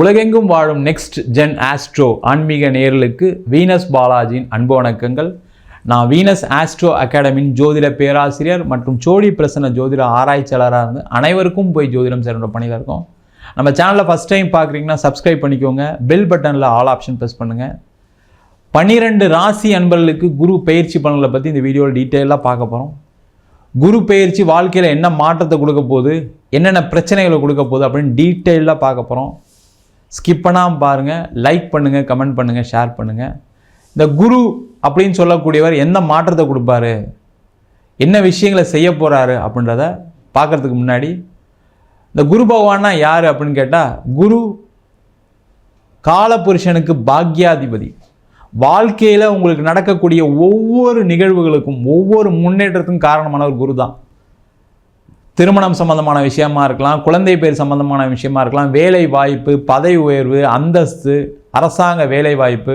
உலகெங்கும் வாழும் next gen astro ஆன்மீக நேர்களுக்கு வீனஸ் பாலாஜியின் அன்பு வணக்கங்கள். நான் வீனஸ் ஆஸ்ட்ரோ அகாடமியின் ஜோதிட பேராசிரியர் மற்றும் சோழி பிரசன்ன ஜோதிட ஆராய்ச்சியாளராக இருந்து அனைவருக்கும் போய் ஜோதிடம் சேருன்ற பணியில் இருக்கோம். நம்ம சேனலில் ஃபஸ்ட் டைம் பார்க்குறீங்கன்னா சப்ஸ்கிரைப் பண்ணிக்கோங்க. பெல் பட்டனில் ஆல் ஆப்ஷன் ப்ரெஸ் பண்ணுங்கள் பன்னிரெண்டு ராசி அன்பர்களுக்கு குரு பயிற்சி பலன்களை பற்றி இந்த வீடியோவில் டீட்டெயிலாக பார்க்க போகிறோம் குரு பயிற்சி வாழ்க்கையில் என்ன மாற்றத்தை கொடுக்க போகுது? என்னென்ன பிரச்சனைகளை கொடுக்க போகுது அப்படின்னு டீட்டெயிலாக பார்க்க போகிறோம் ஸ்கிப் பண்ணாமல் பாருங்கள் லைக் பண்ணுங்கள் கமெண்ட் பண்ணுங்கள் ஷேர் பண்ணுங்கள் இந்த குரு அப்படின்னு சொல்லக்கூடியவர் எந்த மாற்றத்தை கொடுப்பாரு? என்ன விஷயங்களை செய்ய போகிறாரு அப்படின்றத பார்க்குறதுக்கு முன்னாடி இந்த குரு பகவானா யார் அப்படின்னு கேட்டால் குரு காலபுருஷனுக்கு பாக்யாதிபதி. வாழ்க்கையில் உங்களுக்கு நடக்கக்கூடிய ஒவ்வொரு நிகழ்வுகளுக்கும் ஒவ்வொரு முன்னேற்றத்துக்கும் காரணமானவர் குரு தான் திருமணம் சம்பந்தமான விஷயமா இருக்கலாம் குழந்தை பேர் சம்பந்தமான விஷயமா இருக்கலாம் வேலை வாய்ப்பு பதவி உயர்வு அந்தஸ்து அரசாங்க வேலை வாய்ப்பு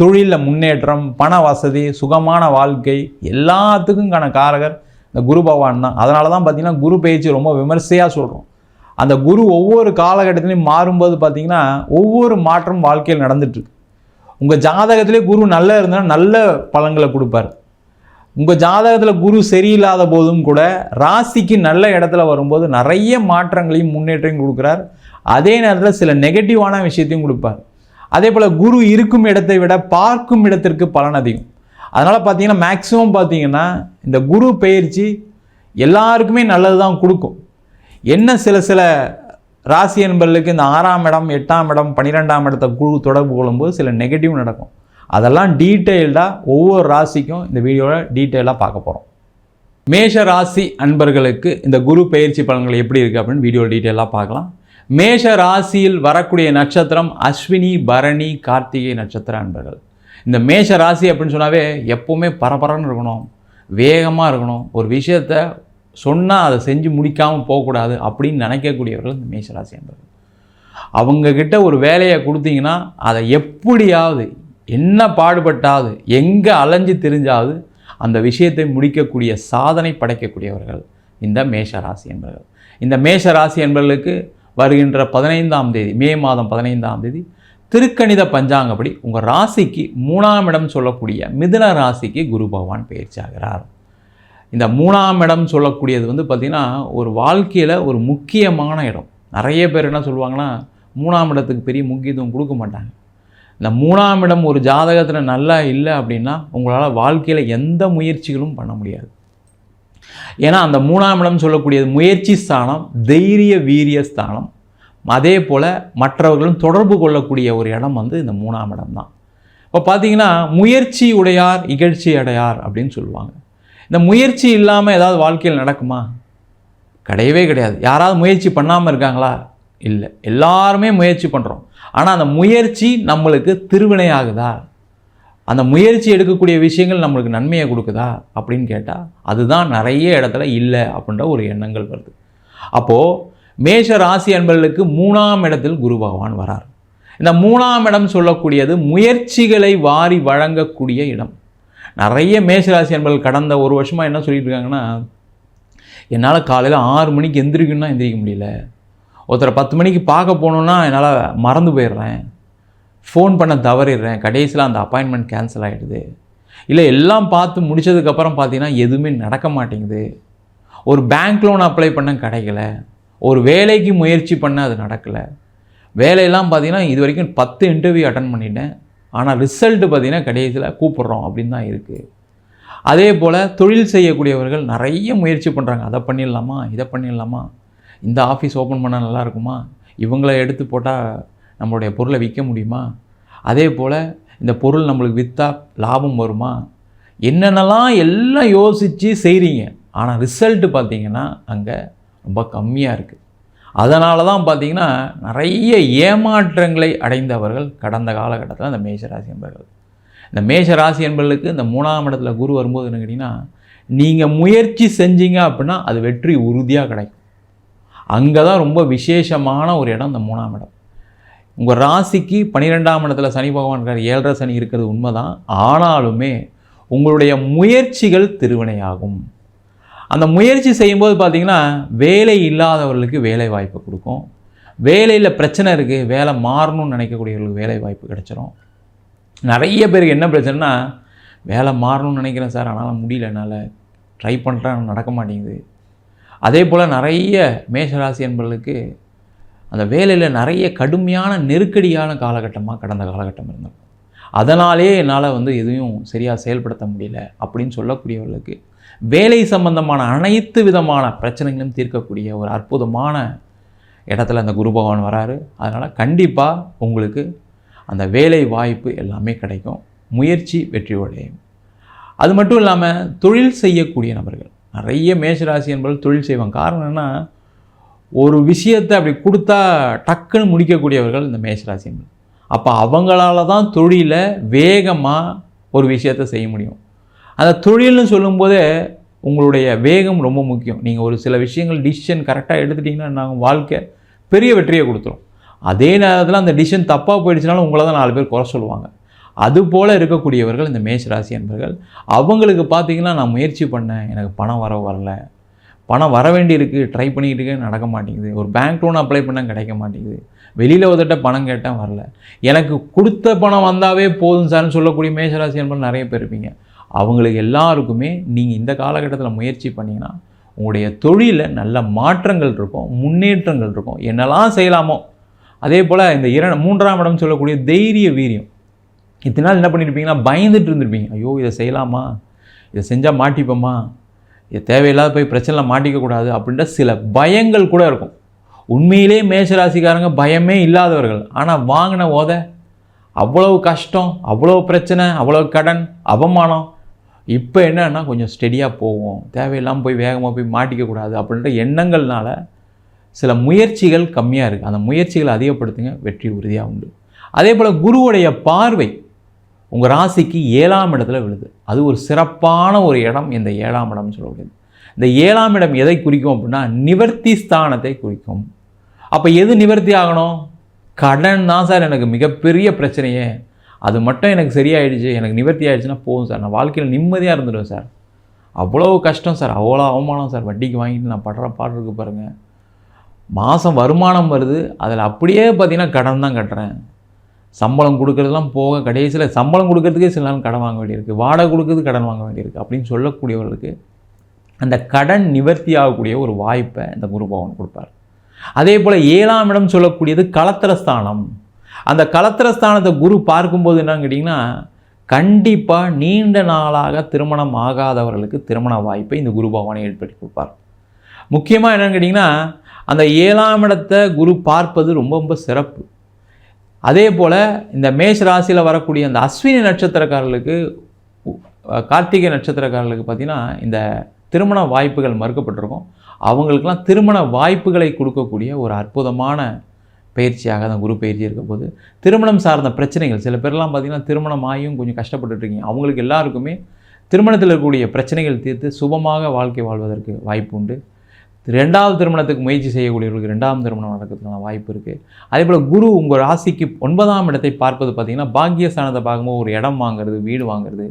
தொழிலில் முன்னேற்றம் பண வசதி சுகமான வாழ்க்கை எல்லாத்துக்கும்கான காரகர் இந்த குரு பகவான் தான். அதனால தான் பார்த்தீங்கன்னா குரு பயிற்சி ரொம்ப விமர்சையாக சொல்கிறோம் அந்த குரு ஒவ்வொரு காலகட்டத்திலையும் மாறும்போது பார்த்திங்கன்னா ஒவ்வொரு மாற்றம் வாழ்க்கையில் நடந்துட்டுருக்கு உங்கள் ஜாதகத்திலே குரு நல்லா இருந்தால் நல்ல பலன்களை கொடுப்பார். உங்கள் ஜாதகத்தில் குரு சரியில்லாத போதும் கூட ராசிக்கு நல்ல இடத்துல வரும்போது நிறைய மாற்றங்களையும் முன்னேற்றையும் கொடுக்குறார். அதே நேரத்தில் சில நெகட்டிவான விஷயத்தையும் கொடுப்பார். அதே போல் குரு இருக்கும் இடத்தை விட பார்க்கும் இடத்திற்கு பலன் அதிகம். அதனால் பார்த்தீங்கன்னா மேக்ஸிமம் பார்த்தீங்கன்னா இந்த குரு பயிற்சி எல்லாருக்குமே நல்லது தான் கொடுக்கும். என்ன சில சில ராசி என்பர்களுக்கு இந்த ஆறாம் இடம் எட்டாம் இடம் பன்னிரெண்டாம் இடத்தை குழு தொடர்பு கொள்ளும்போது சில நெகட்டிவ் நடக்கும். அதெல்லாம் டீட்டெயில்டாக ஒவ்வொரு ராசிக்கும் இந்த வீடியோவில் டீட்டெயிலாக பார்க்க போகிறோம் மேஷ ராசி அன்பர்களுக்கு இந்த குரு பயிற்சி பலன்கள் எப்படி இருக்குது அப்படின்னு வீடியோ டீட்டெயிலாக பார்க்கலாம். மேஷ ராசியில் வரக்கூடிய நட்சத்திரம் அஸ்வினி பரணி கார்த்திகை நட்சத்திர அன்பர்கள். இந்த மேஷ ராசி அப்படின்னு சொன்னாவே எப்போவுமே பரபரன்னு இருக்கணும் வேகமாக இருக்கணும். ஒரு விஷயத்த சொன்னால் அதை செஞ்சு முடிக்காமல் போகக்கூடாது அப்படின்னு நினைக்கக்கூடியவர்கள் இந்த மேஷ ராசி அன்பர்கள். அவங்கக்கிட்ட ஒரு வேலையை கொடுத்தீங்கன்னா அதை எப்படியாவது என்ன பாடுபட்டாவது எங்கே அலைஞ்சு தெரிஞ்சாவது அந்த விஷயத்தை முடிக்கக்கூடிய சாதனை படைக்கக்கூடியவர்கள் இந்த மேஷ ராசி என்பர்கள். இந்த மேஷ ராசி என்பர்களுக்கு வருகின்ற பதினைந்தாம் தேதி மே மாதம் பதினைந்தாம் தேதி திருக்கணித பஞ்சாங்கப்படி உங்கள் ராசிக்கு மூணாம் இடம் சொல்லக்கூடிய மிதுன ராசிக்கு குரு பகவான் பயிற்சி ஆகிறார். இந்த மூணாம் இடம் சொல்லக்கூடியது வந்து பார்த்திங்கன்னா ஒரு வாழ்க்கையில் ஒரு முக்கியமான இடம். நிறைய பேர் என்ன சொல்லுவாங்கன்னா மூணாம் இடத்துக்கு பெரிய முக்கியத்துவம் கொடுக்க மாட்டாங்க. இந்த மூணாம் இடம் ஒரு ஜாதகத்தில் நல்லா இல்லை அப்படின்னா உங்களால் வாழ்க்கையில் எந்த முயற்சிகளும் பண்ண முடியாது. ஏன்னா அந்த மூணாம் இடம் சொல்லக்கூடியது முயற்சி ஸ்தானம் தைரிய வீரிய ஸ்தானம். அதே போல் மற்றவர்களும் தொடர்பு கொள்ளக்கூடிய ஒரு இடம் வந்து இந்த மூணாம் இடம் தான். இப்போ பார்த்தீங்கன்னா முயற்சி உடையார் இகழ்ச்சி அடையார் அப்படின்னு சொல்லுவாங்க. இந்த முயற்சி இல்லாமல் ஏதாவது வாழ்க்கையில் நடக்குமா? கிடையவே கிடையாது. யாராவது முயற்சி பண்ணாமல் இருக்காங்களா? இல்லை. எல்லாருமே முயற்சி பண்ணுறோம் ஆனால் அந்த முயற்சி நம்மளுக்கு திருவினை ஆகுதா? அந்த முயற்சி எடுக்கக்கூடிய விஷயங்கள் நம்மளுக்கு நன்மையை கொடுக்குதா? அப்படின்னு கேட்டால் அதுதான் நிறைய இடத்துல இல்லை அப்படின்ற ஒரு எண்ணங்கள் வருது. அப்போது மேஷ ராசி அன்பர்களுக்கு மூணாம் இடத்தில் குரு பகவான் வரார். இந்த மூணாம் இடம் சொல்லக்கூடியது முயற்சிகளை வாரி வழங்கக்கூடிய இடம். நிறைய மேஷராசி அன்பர்கள் கடந்த ஒரு வருஷமாக என்ன சொல்லிட்டு இருக்காங்கன்னா என்னால் காலையில் ஆறு மணிக்கு எந்திரிக்கணும்னா எந்திரிக்க முடியல. ஒருத்தரை பத்து மணிக்கு பார்க்க போகணுன்னா என்னால் மறந்து போயிடுறேன். ஃபோன் பண்ண தவறிடுறேன். கடைசியில் அந்த அப்பாயின்மெண்ட் கேன்சல் ஆகிடுது இல்லை எல்லாம் பார்த்து முடித்ததுக்கப்புறம் பார்த்தீங்கன்னா எதுவுமே நடக்க மாட்டேங்குது. ஒரு பேங்க் லோன் அப்ளை பண்ண கிடைக்கல. ஒரு வேலைக்கு முயற்சி பண்ண அது நடக்கலை. வேலையெல்லாம் பார்த்தீங்கன்னா இது வரைக்கும் பத்து இன்டர்வியூ அட்டன் பண்ணிட்டேன். ஆனால் ரிசல்ட்டு பார்த்தீங்கன்னா கடைசியில் கூப்பிட்றோம் அப்படின்னு தான் இருக்குது அதே போல் தொழில் செய்யக்கூடியவர்கள் நிறைய முயற்சி பண்ணுறாங்க அதை பண்ணிடலாமா இதை பண்ணிடலாமா? இந்த ஆஃபீஸ் ஓப்பன் பண்ணால் நல்லா இருக்குமா? இவங்கள எடுத்து போட்டால் நம்மளுடைய பொருளை விற்க முடியுமா? அதே போல் இந்த பொருள் நம்மளுக்கு விற்றா லாபம் வருமா? என்னென்னலாம் எல்லாம் யோசித்து செய்கிறீங்க ஆனால் ரிசல்ட்டு பார்த்திங்கன்னா அங்கே ரொம்ப கம்மியாக இருக்குது அதனால தான் பார்த்தீங்கன்னா நிறைய ஏமாற்றங்களை அடைந்தவர்கள் கடந்த காலகட்டத்தில் அந்த மேஷராசி என்பவர்கள் இந்த மேஷராசி என்பர்களுக்கு இந்த மூணாம் இடத்துல குரு வரும்போது என்ன கேட்டிங்கன்னா நீங்கள் முயற்சி செஞ்சீங்க அப்படின்னா அது வெற்றி உறுதியாக கிடைக்கும். அங்கே தான் ரொம்ப விசேஷமான ஒரு இடம் இந்த மூணாம் இடம். உங்கள் ராசிக்கு பன்னிரெண்டாம் இடத்துல சனி பகவான் ஏழரை சனி இருக்கிறது உண்மைதான். ஆனாலுமே உங்களுடைய முயற்சிகள் திருவினையாகும். அந்த முயற்சி செய்யும்போது பார்த்திங்கன்னா வேலை இல்லாதவர்களுக்கு வேலை வாய்ப்பு கொடுக்கும். வேலையில் பிரச்சனை இருக்குது வேலை மாறணும்னு நினைக்கக்கூடியவர்களுக்கு வேலை வாய்ப்பு கிடச்சிரும். நிறைய பேருக்கு என்ன பிரச்சனைனா வேலை மாறணும்னு நினைக்கிறேன் சார் ஆனால் முடியல என்னால் ட்ரை பண்ணுறேன் நடக்க மாட்டேங்குது. அதே போல் நிறைய மேஷராசி என்பவர்களுக்கு அந்த வேலையில் நிறைய கடுமையான நெருக்கடியான காலகட்டமாக கடந்த காலகட்டம் இருந்தது. அதனாலே என்னால் வந்து எதையும் சரியாக செயல்படுத்த முடியல அப்படின்னு சொல்லக்கூடியவர்களுக்கு வேலை சம்பந்தமான அனைத்து விதமான பிரச்சனைகளும் தீர்க்கக்கூடிய ஒரு அற்புதமான இடத்துல அந்த குரு பகவான் வராரு. அதனால் கண்டிப்பாக உங்களுக்கு அந்த வேலை வாய்ப்பு எல்லாமே கிடைக்கும். முயற்சி வெற்றி உடையும் அது மட்டும் இல்லாமல் தொழில் செய்யக்கூடிய நபர்கள். நிறைய மேஷராசி என்பவர்கள் தொழில் செய்வாங்க. காரணம் என்னன்னா ஒரு விஷயத்தை அப்படி கொடுத்தா டக்குன்னு முடிக்கக்கூடியவர்கள் இந்த மேஷராசி என்பது அப்போ அவங்களால தான் தொழிலை வேகமாக ஒரு விஷயத்தை செய்ய முடியும். அந்த தொழில்னு சொல்லும்போதே உங்களுடைய வேகம் ரொம்ப முக்கியம். நீங்கள் ஒரு சில விஷயங்கள் டிசிஷன் கரெக்டாக எடுத்துட்டிங்கன்னா நாங்கள் வாழ்க்கை பெரிய வெற்றியை கொடுத்துரும். அதே நேரத்தில் அந்த டிசிஷன் தப்பாக போயிடுச்சுனாலும் உங்களை தான் நாலு பேர் குறை சொல்லுவாங்க. அதுபோல் இருக்கக்கூடியவர்கள் இந்த மேஷ ராசி என்பர்கள் அவங்களுக்கு பார்த்திங்கன்னா நான் முயற்சி பண்ணேன். எனக்கு பணம் வர வரல. பணம் வர வேண்டியிருக்கு. ட்ரை பண்ணிக்கிட்டு இருக்கேன். நடக்க மாட்டேங்குது. ஒரு பேங்க் லோன் அப்ளை பண்ணால் கிடைக்க மாட்டேங்குது. வெளியில் ஒருத்தட்ட பணம் கேட்டால் வரல. எனக்கு கொடுத்த பணம் வந்தாவே போதும் சார்னு சொல்லக்கூடிய மேஷராசி என்பது நிறைய பேர் இருப்பீங்க. அவங்களுக்கு எல்லாருக்குமே நீங்கள் இந்த காலகட்டத்தில் முயற்சி பண்ணிங்கன்னா உங்களுடைய தொழிலில் நல்ல மாற்றங்கள் இருக்கும் முன்னேற்றங்கள் இருக்கும். என்னெல்லாம் செய்யலாமோ அதே போல் இந்த இர மூன்றாம் இடம் சொல்லக்கூடிய தைரிய வீரியம். இத்தனை நாள் என்ன பண்ணியிருப்பீங்கன்னா பயந்துட்டு இருந்திருப்பீங்க. ஐயோ இதை செய்யலாமா? இதை செஞ்சால் மாட்டிப்போமா? இது தேவையில்லாத போய் பிரச்சனைலாம் மாட்டிக்கக்கூடாது அப்படின்ற சில பயங்கள் கூட இருக்கும். உண்மையிலே மேஷராசிக்காரங்க பயமே இல்லாதவர்கள். ஆனால் வாங்கின ஓத அவ்வளவு கஷ்டம் அவ்வளோ பிரச்சனை அவ்வளோ கடன் அவமானம். இப்போ என்னன்னா கொஞ்சம் ஸ்டெடியாக போவோம். தேவையில்லாமல் போய் வேகமாக போய் மாட்டிக்கக்கூடாது அப்படின்ற எண்ணங்கள்னால சில முயற்சிகள் கம்மியாக இருக்குது அந்த முயற்சிகளை அதிகப்படுத்துங்க வெற்றி உறுதியாக உண்டு. அதே போல் குருவுடைய பார்வை உங்கள் ராசிக்கு ஏழாம் இடத்துல விழுது. அது ஒரு சிறப்பான ஒரு இடம் இந்த ஏழாம் இடம்னு சொல்லக்கூடியது. இந்த ஏழாம் இடம் எதை குறிக்கும் அப்படின்னா நிவர்த்தி ஸ்தானத்தை குறிக்கும். அப்போ எது நிவர்த்தி ஆகணும்? கடன் தான் சார் எனக்கு மிகப்பெரிய பிரச்சனையே. அது மட்டும் எனக்கு சரியாயிடுச்சு எனக்கு நிவர்த்தி ஆகிடுச்சுன்னா போதும் சார். நான் வாழ்க்கையில் நிம்மதியாக இருந்துடுவேன் சார். அவ்வளோ கஷ்டம் சார். அவ்வளோ அவமானம் சார். வட்டிக்கு வாங்கிட்டு நான் படுற பாடு இருக்கு பாருங்கள் மாதம் வருமானம் வருது. அதில் அப்படியே பார்த்தீங்கன்னா கடன் தான் கட்டுறேன். சம்பளம் கொடுக்குறதுலாம் போக கடைசியில் சம்பளம் கொடுக்கறதுக்கே சில நாள் கடன் வாங்க வேண்டியிருக்கு. வாடகை கொடுக்கறது கடன் வாங்க வேண்டியிருக்கு. அப்படின்னு சொல்லக்கூடியவர்களுக்கு அந்த கடன் நிவர்த்தி ஆகக்கூடிய ஒரு வாய்ப்பை இந்த குரு பகவான் கொடுப்பார். அதே போல் ஏழாம் இடம் சொல்லக்கூடியது களத்திரஸ்தானம் அந்த களத்திரஸ்தானத்தை குரு பார்க்கும்போது என்னன்னு கேட்டிங்கன்னா கண்டிப்பாக நீண்ட நாளாக திருமணம் ஆகாதவர்களுக்கு திருமண வாய்ப்பை இந்த குரு பகவானை ஏற்படுத்தி கொடுப்பார். முக்கியமாக என்னென்னு கேட்டிங்கன்னா அந்த ஏழாம் இடத்தை குரு பார்ப்பது ரொம்ப ரொம்ப சிறப்பு. அதே போல் இந்த மேஷ ராசியில் வரக்கூடிய அந்த அஸ்வினி நட்சத்திரக்காரர்களுக்கு கார்த்திகை நட்சத்திரக்காரர்களுக்கு பார்த்திங்கன்னா இந்த திருமண வாய்ப்புகள் மறுக்கப்பட்டிருக்கும். அவங்களுக்கெல்லாம் திருமண வாய்ப்புகளை கொடுக்கக்கூடிய ஒரு அற்புதமான பயிற்சியாக தான் குரு பயிற்சி இருக்க போது திருமணம் சார்ந்த பிரச்சனைகள் சில பேர்லாம் பார்த்திங்கன்னா திருமணம் ஆகியும் கொஞ்சம் கஷ்டப்பட்டுட்டு இருக்கீங்க. அவங்களுக்கு எல்லாருக்குமே திருமணத்தில் இருக்கக்கூடிய பிரச்சனைகள் தீர்த்து சுபமாக வாழ்க்கை வாழ்வதற்கு வாய்ப்பு உண்டு. ரெண்டாவது திருமணத்துக்கு முயற்சி செய்யக்கூடியவர்களுக்கு ரெண்டாவது திருமணம் நடக்கிறதுக்கான வாய்ப்பு இருக்குது அதே போல் குரு உங்கள் ராசிக்கு ஒன்பதாம் இடத்தை பார்ப்பது பார்த்திங்கன்னா பாக்கியஸ்தானத்தை பார்க்கும்போது ஒரு இடம் வாங்குறது வீடு வாங்குறது.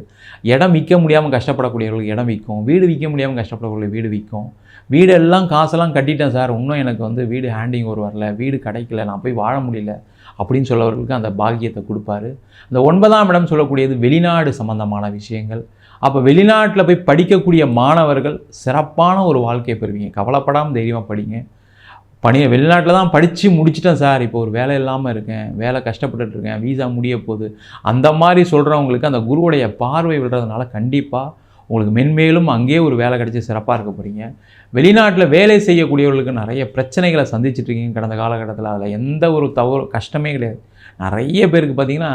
இடம் விற்க முடியாமல் கஷ்டப்படக்கூடியவர்களுக்கு இடம் விற்கும். வீடு விற்க முடியாமல் கஷ்டப்படக்கூடிய வீடு விற்கும். வீடெல்லாம் காசெல்லாம் கட்டிட்டேன் சார். இன்னும் எனக்கு வந்து வீடு ஹேண்டிங் ஒரு வரல. வீடு கிடைக்கல. நான் போய் வாழ முடியல. அப்படின்னு சொல்லவர்களுக்கு அந்த பாக்கியத்தை கொடுப்பாரு. இந்த ஒன்பதாம் இடம் சொல்லக்கூடியது வெளிநாடு சம்பந்தமான விஷயங்கள். அப்போ வெளிநாட்டில் போய் படிக்கக்கூடிய மாணவர்கள் சிறப்பான ஒரு வாழ்க்கையை பெறுவீங்க. கவலைப்படாமல் தைரியமாக படிங்க. பணி வெளிநாட்டில் தான் படித்து முடிச்சிட்டேன் சார். இப்போ ஒரு வேலை இல்லாமல் இருக்கேன். வேலை கஷ்டப்பட்டுட்டு இருக்கேன். வீசா முடிய போகுது. அந்த மாதிரி சொல்கிறவங்களுக்கு அந்த குருவுடைய பார்வை விடுறதுனால கண்டிப்பாக உங்களுக்கு மென்மேலும் அங்கேயே ஒரு வேலை கிடைச்சி சிறப்பாக இருக்க போகிறீங்க வெளிநாட்டில் வேலை செய்யக்கூடியவர்களுக்கு நிறைய பிரச்சனைகளை சந்திச்சிட்டுருக்கீங்க கடந்த காலகட்டத்தில் அதில் எந்த ஒரு தவறு கஷ்டமே கிடையாது. நிறைய பேருக்கு பார்த்தீங்கன்னா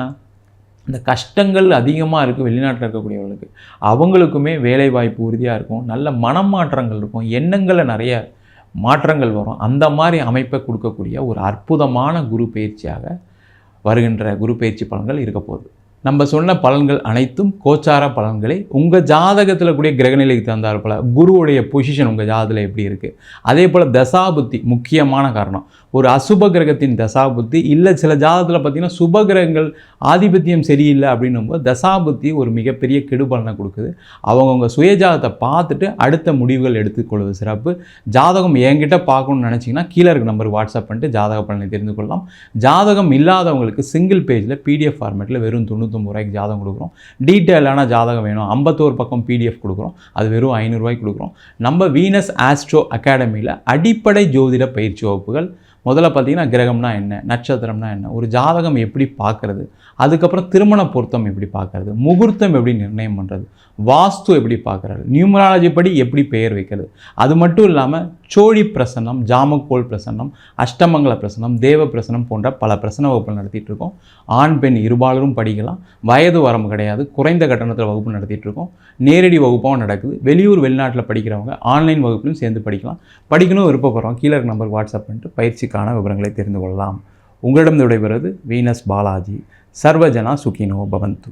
இந்த கஷ்டங்கள் அதிகமாக இருக்குது வெளிநாட்டில் இருக்கக்கூடியவர்களுக்கு அவங்களுக்குமே வேலை வாய்ப்பு உறுதியாக இருக்கும். நல்ல மனமாற்றங்கள் இருக்கும். எண்ணங்களை நிறைய மாற்றங்கள் வரும். அந்த மாதிரி அமைப்பை கொடுக்கக்கூடிய ஒரு அற்புதமான குரு பயிற்சியாக வருகின்ற குரு பயிற்சி பலன்கள் இருக்க போகுது. நம்ம சொன்ன பலன்கள் அனைத்தும் கோச்சார பலன்களை. உங்கள் ஜாதகத்தில் கூடிய கிரகநிலைக்கு தந்தார் போல் குருவுடைய பொசிஷன் உங்கள் ஜாதகத்தில் எப்படி இருக்குது அதே போல் தசாபுத்தி முக்கியமான காரணம். ஒரு அசுப கிரகத்தின் தசாபுத்தி இல்லை சில ஜாதகத்தில் பார்த்தீங்கன்னா சுப கிரகங்கள் ஆதிபத்தியம் சரியில்லை அப்படின்னும் போது தசாபுத்தி ஒரு மிகப்பெரிய கெடுபலனை கொடுக்குது. அவங்கவுங்க சுயஜாதத்தை பார்த்துட்டு அடுத்த முடிவுகள் எடுத்துக்கொள்வது சிறப்பு. ஜாதகம் என்கிட்ட பார்க்கணும்னு நினச்சிங்கன்னா கீழே இருக்க நம்பர் வாட்ஸ்அப் பண்ணிட்டு ஜாதக பலனை தெரிந்து கொள்ளலாம். ஜாதகம் இல்லாதவங்களுக்கு சிங்கிள் பேஜில் பிடிஎஃப் ஃபார்மேட்டில் வெறும் தொண்ணூத்தொம்பது ரூபாய்க்கு ஜாதகம் கொடுக்குறோம். டீட்டெயிலான ஜாதகம் வேணும். ஐம்பத்தோரு பக்கம் பிடிஎஃப் கொடுக்குறோம். அது வெறும் ஐநூறுரூவாய்க்கு கொடுக்குறோம். நம்ம வீனஸ் ஆஸ்ட்ரோ அகாடமியில் அடிப்படை ஜோதிட பயிற்சி வகுப்புகள் முதல்ல பார்த்தீங்கன்னா கிரகம்னா என்ன? நட்சத்திரம்னா என்ன? ஒரு ஜாதகம் எப்படி பார்க்கறது? அதுக்கப்புறம் திருமண பொருத்தம் எப்படி பார்க்கறது? முகூர்த்தம் எப்படி நிர்ணயம் பண்ணுறது வாஸ்து எப்படி பார்க்குறாரு? நியூமராலஜி படி எப்படி பெயர் வைக்கிறது? அது மட்டும் இல்லாமல் சோழி பிரசன்னம் ஜாமக்கோல் பிரசன்னம் அஷ்டமங்கல பிரசன்னம் தேவ பிரசனம் போன்ற பல பிரசன்ன வகுப்புகள் நடத்திட்டு இருக்கோம். ஆண் பெண் இருபாலரும் படிக்கலாம். வயது வரம்பு கிடையாது. குறைந்த கட்டணத்தில் வகுப்பு நடத்திட்டு இருக்கோம். நேரடி வகுப்பாகவும் நடக்குது. வெளியூர் வெளிநாட்டில் படிக்கிறவங்க ஆன்லைன் வகுப்புலையும் சேர்ந்து படிக்கலாம். படிக்கணும் விருப்பப்படுறோம். கீழே இருக்க நம்பருக்கு வாட்ஸ்அப் பண்ணிட்டு பயிற்சிக்கான விவரங்களை தெரிந்து கொள்ளலாம். உங்களிடம் விடைபெறுவது வீனஸ் பாலாஜி. சர்வஜனா சுகினோ பவந்து.